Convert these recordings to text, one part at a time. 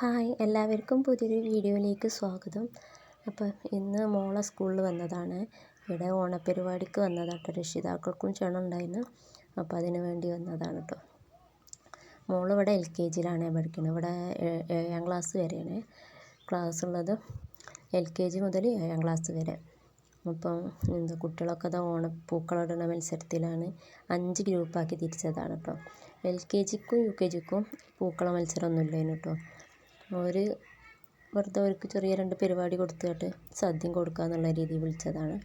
Hi എല്ലാവർക്കും പുതിയൊരു വീഡിയോയിലേക്ക് സ്വാഗതം. അപ്പോൾ ഇന്ന് മോളെ സ്കൂളിൽ വന്നതാണ്. ഇവിടെ ഓണപ്പരിപാടിക്ക് കേട്ടോ. രക്ഷിതാക്കൾക്കും ക്ഷണം ഉണ്ടായിരുന്നു. അപ്പോൾ അതിന് വേണ്ടി വന്നതാണ് കേട്ടോ. മോളിവിടെ എൽ കെ ജിയിലാണ് പഠിക്കുന്നത്. ഇവിടെ ഏഴാം ക്ലാസ് വരെയാണ് ക്ലാസ് ഉള്ളത്. എൽ കെ ജി മുതൽ ഏഴാം ക്ലാസ് വരെ. അപ്പം എന്താ കുട്ടികളൊക്കെ അത് ഓണ പൂക്കളിടുന്ന മത്സരത്തിലാണ് അഞ്ച് ഗ്രൂപ്പാക്കി തിരിച്ചതാണ് കേട്ടോ. എൽ കെ ജിക്കും യു കെ ജിക്കും പൂക്കള മത്സരമൊന്നും ഇല്ലായിരുന്നു കേട്ടോ. അവർ വെറുതെ അവർക്ക് ചെറിയ രണ്ട് പരിപാടി കൊടുത്തിട്ട് സദ്യയും കൊടുക്കുക എന്നുള്ള രീതിയിൽ വിളിച്ചതാണ്.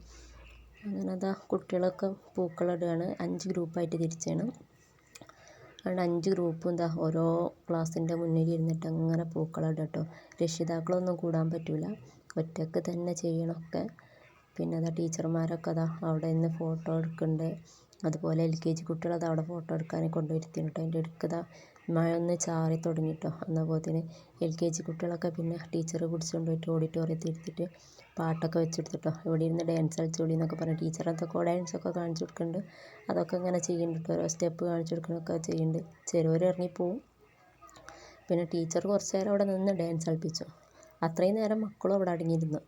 അങ്ങനെ അതാ കുട്ടികളൊക്കെ പൂക്കളിടുകയാണ് അഞ്ച് ഗ്രൂപ്പായിട്ട് തിരിച്ചാണ്. അതുകൊണ്ട് അഞ്ച് ഗ്രൂപ്പും എന്താ ഓരോ ക്ലാസ്സിന്റെ മുന്നിൽ ഇരുന്നിട്ട് അങ്ങനെ പൂക്കളിടുക കേട്ടോ. രക്ഷിതാക്കളൊന്നും കൂടാൻ പറ്റില്ല ഒറ്റയ്ക്ക് തന്നെ ചെയ്യണമൊക്കെ പിന്നെ അതാ ടീച്ചർമാരൊക്കെ അതാ അവിടെ നിന്ന് ഫോട്ടോ എടുക്കുന്നുണ്ട് അതുപോലെ എൽ കെ ജി കുട്ടികളത് അവിടെ ഫോട്ടോ എടുക്കാൻ കൊണ്ടുവരുത്തിയാണ് കേട്ടോ അതിന്റെ ഇടയ്ക്ക് മഴ ഒന്ന് ചാറി തുടങ്ങി കേട്ടോ എന്നപ്പോഴത്തേന് എൽ കെ ജി കുട്ടികളൊക്കെ പിന്നെ ടീച്ചർ പിടിച്ചുകൊണ്ട് പോയിട്ട് ഓഡിറ്റോറിയത്തിൽ ഇരുത്തിയിട്ട് പാട്ടൊക്കെ വെച്ചെടുത്തിട്ടോ. ഇവിടെ ഇരുന്ന് ഡാൻസ് കളിച്ചോളി എന്നൊക്കെ പറഞ്ഞ് ടീച്ചർ ഡാൻസ് ഒക്കെ കാണിച്ചു കൊടുക്കുന്നുണ്ട്. അതൊക്കെ ഇങ്ങനെ ചെയ്യുന്നുണ്ട് ഓരോ സ്റ്റെപ്പ് കാണിച്ചു കൊടുക്കണമൊക്കെ ചെയ്യുന്നുണ്ട്. ചിലവർ ഇറങ്ങിപ്പോവും പിന്നെ ടീച്ചർ കുറച്ച് നേരം അവിടെ നിന്ന് ഡാൻസ് കളിപ്പിച്ചു. അത്രയും നേരം മക്കളും അവിടെ അടങ്ങിയിരുന്നു.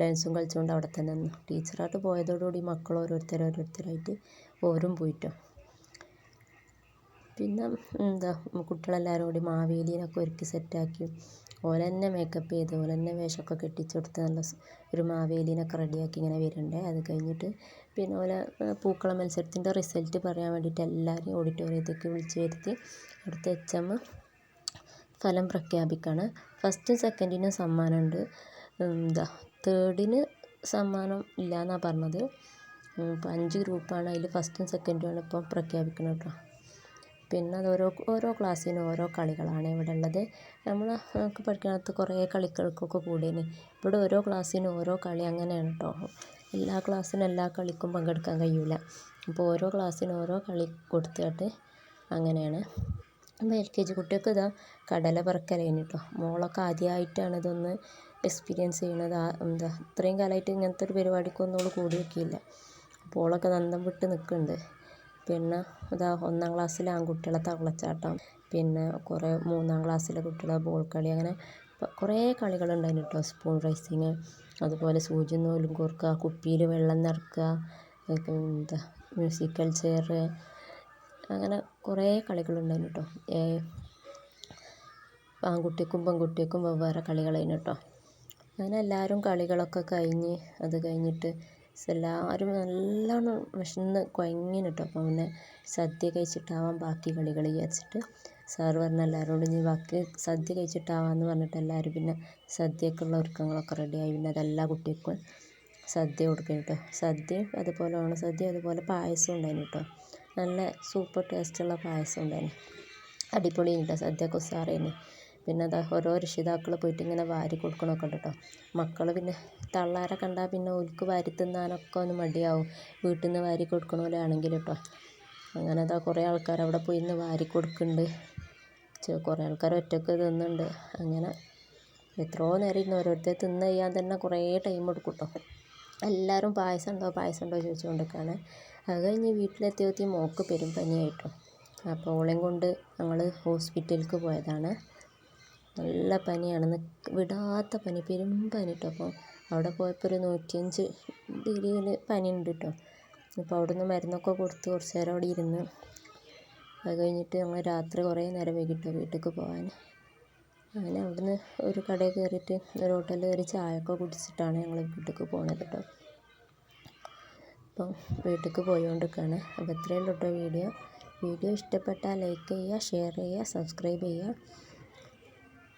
ഡാൻസും കളിച്ചുകൊണ്ട് അവിടെ തന്നെ നിന്നു. ടീച്ചറായിട്ട് പോയതോടുകൂടി മക്കൾ ഓരോരുത്തർ ഓരോരുത്തരായിട്ട് ഓരും പോയിട്ടോ. പിന്നെ എന്താ കുട്ടികളെല്ലാവരും കൂടി മാവേലിനൊക്കെ ഒരുക്കി സെറ്റാക്കി. ഓല തന്നെ മേക്കപ്പ് ചെയ്ത് ഓല തന്നെ വേഷമൊക്കെ കെട്ടിച്ചു കൊടുത്ത് നല്ല ഒരു മാവേലിനൊക്കെ റെഡിയാക്കി ഇങ്ങനെ വരണ്ടേ. അത് കഴിഞ്ഞിട്ട് പിന്നെ ഓല പൂക്കള മത്സരത്തിന്റെ റിസൾട്ട് പറയാൻ വേണ്ടിയിട്ട് എല്ലാവരെയും ഓഡിറ്റോറിയത്തേക്ക് വിളിച്ചു വരുത്തി. അടുത്ത എച്ച് എം ഫലം പ്രഖ്യാപിക്കുകയാണ് ഫസ്റ്റും സെക്കൻഡിനും സമ്മാനമുണ്ട്. എന്താ തേർഡിന് സമ്മാനം ഇല്ല എന്നാണ് പറഞ്ഞത് ഇപ്പം അഞ്ച് ഗ്രൂപ്പാണ്. അതിൽ ഫസ്റ്റും സെക്കൻഡുമാണ് ഇപ്പം പ്രഖ്യാപിക്കുന്നത് കേട്ടോ പിന്നെ അത് ഓരോ ഓരോ ക്ലാസ്സിനും ഓരോ കളികളാണ് ഇവിടെ ഉള്ളത്. നമ്മൾ പഠിക്കുന്നിടത്ത് കുറേ കളികൾക്കൊക്കെ കൂടിയിന് ഇവിടെ ഓരോ ക്ലാസ്സിനും ഓരോ കളി അങ്ങനെയാണ് കേട്ടോ എല്ലാ ക്ലാസ്സിനും എല്ലാ കളിക്കും പങ്കെടുക്കാൻ കഴിയില്ല അപ്പോൾ ഓരോ ക്ലാസ്സിനും ഓരോ കളി കൊടുത്തിട്ട് അങ്ങനെയാണ്. അപ്പോൾ എൽ കെ ജി കുട്ടികൾക്ക് ഇതാ കടല പറക്കലായിരുന്നു കേട്ടോ മോളൊക്കെ ആദ്യമായിട്ടാണ് ഇതൊന്ന് എക്സ്പീരിയൻസ് ചെയ്യണത് എന്താ ഇത്രയും കാലമായിട്ട് ഇങ്ങനത്തെ ഒരു പരിപാടിക്കൊന്നും അവൾ കൂടി നോക്കിയില്ല അപ്പോൾ ഓളൊക്കെ നന്തം വിട്ട് നിൽക്കുന്നുണ്ട് പിന്നെ ഇതാ ഒന്നാം ക്ലാസ്സിലെ ആൺകുട്ടികളെ തവളച്ചാട്ടം. പിന്നെ കുറേ മൂന്നാം ക്ലാസ്സിലെ കുട്ടികളെ ബോൾ കളി. അങ്ങനെ കുറേ കളികളുണ്ടായിരുന്നു കേട്ടോ സ്പൂൺ റൈസിങ് അതുപോലെ സൂചി നൂലും കോർക്കുക കുപ്പിയിൽ വെള്ളം നിറക്കുക എന്താ മ്യൂസിക്കൽ ചെയർ അങ്ങനെ കുറേ കളികളുണ്ടായിരുന്നു കേട്ടോ ആൺകുട്ടിക്കും പെൺകുട്ടിക്കും വെവ്വേറെ കളികളായിരുന്നു കേട്ടോ അങ്ങനെ എല്ലാവരും കളികളൊക്കെ കഴിഞ്ഞ് അത് കഴിഞ്ഞിട്ട് എല്ലാവരും നല്ലോണം വിശന്ന് കുഴങ്ങിന് കേട്ടോ അപ്പോൾ പിന്നെ സദ്യ കഴിച്ചിട്ടാവാം ബാക്കി കളികൾ വിചാരിച്ചിട്ട്. സാറ് പറഞ്ഞു എല്ലാവരോടും ഇനി ബാക്കി സദ്യ കഴിച്ചിട്ടാവാമെന്ന് പറഞ്ഞിട്ട് എല്ലാവരും പിന്നെ സദ്യക്കുള്ള ഒരുക്കങ്ങളൊക്കെ റെഡിയായി പിന്നെ അതെല്ലാ കുട്ടികൾക്കും സദ്യ കൊടുക്കും കേട്ടോ. സദ്യയും അതുപോലെ ഓണസദ്യ അതുപോലെ പായസം ഉണ്ടായിരുന്നു കേട്ടോ. നല്ല സൂപ്പർ ടേസ്റ്റുള്ള പായസം ഉണ്ടായിരുന്നു അടിപൊളി കേട്ടോ സദ്യക്ക് ഉസാറായിരുന്നു പിന്നെ ദാ ഓരോ രക്ഷിതാക്കൾ പോയിട്ട് ഇങ്ങനെ വാരി കൊടുക്കണമൊക്കെ ഉണ്ട് കേട്ടോ മക്കൾ പിന്നെ തള്ളാരെ കണ്ടാൽ പിന്നെ ഓൽക്ക് വാരി തിന്നാനൊക്കെ ഒന്ന് മടിയാവും. വീട്ടിൽ നിന്ന് വാരി കൊടുക്കണ പോലെ ആണെങ്കിൽ കേട്ടോ അങ്ങനെ അതാ കുറേ ആൾക്കാർ അവിടെ പോയി നിന്ന് വാരി കൊടുക്കുന്നുണ്ട് കുറേ ആൾക്കാർ ഒറ്റയ്ക്ക് തിന്നുന്നുണ്ട്. അങ്ങനെ എത്രയോ നേരം ഇരുന്ന് ഓരോരുത്തർ തിന്ന് കഴിയാൻ തന്നെ കുറേ ടൈം എടുക്കും കേട്ടോ എല്ലാവരും പായസം ഉണ്ടോ പായസം ഉണ്ടോ ചോദിച്ചുകൊണ്ടിരിക്കുകയാണ് അത് കഴിഞ്ഞ് വീട്ടിലെത്തിയത്തി മോൾക്ക് പെരും പനിയായിട്ടോ അപ്പോൾ ഓളെയും കൊണ്ട് ഞങ്ങൾ ഹോസ്പിറ്റലിലേക്ക് പോയതാണ്. നല്ല പനിയാണ് വിടാത്ത പനി പെരും പനി കേട്ടോ അപ്പോൾ അവിടെ പോയപ്പോൾ ഒരു നൂറ്റിയഞ്ച് ഡിഗ്രിയിൽ പനി ഉണ്ട് കേട്ടോ അപ്പോൾ അവിടെ നിന്ന് മരുന്നൊക്കെ കൊടുത്ത് കുറച്ച് നേരം അവിടെ ഇരുന്ന് അത് കഴിഞ്ഞിട്ട് ഞങ്ങൾ രാത്രി കുറേ നേരം വൈകിട്ടോ വീട്ടിലേക്ക് പോകാൻ അങ്ങനെ അവിടുന്ന് ഒരു കടയിൽ കയറിയിട്ട് ഒരു ഹോട്ടലിൽ കയറി ചായയൊക്കെ കുടിച്ചിട്ടാണ് ഞങ്ങൾ വീട്ടിലേക്ക് പോണത് കേട്ടോ അപ്പം വീട്ടിലേക്ക് പോയോണ്ടിരിക്കുകയാണ് അപ്പോൾ ഇത്രയേ ഉള്ളൂ കേട്ടോ വീഡിയോ. വീഡിയോ ഇഷ്ടപ്പെട്ടാൽ ലൈക്ക് ചെയ്യുക ഷെയർ ചെയ്യുക സബ്സ്ക്രൈബ് ചെയ്യുക.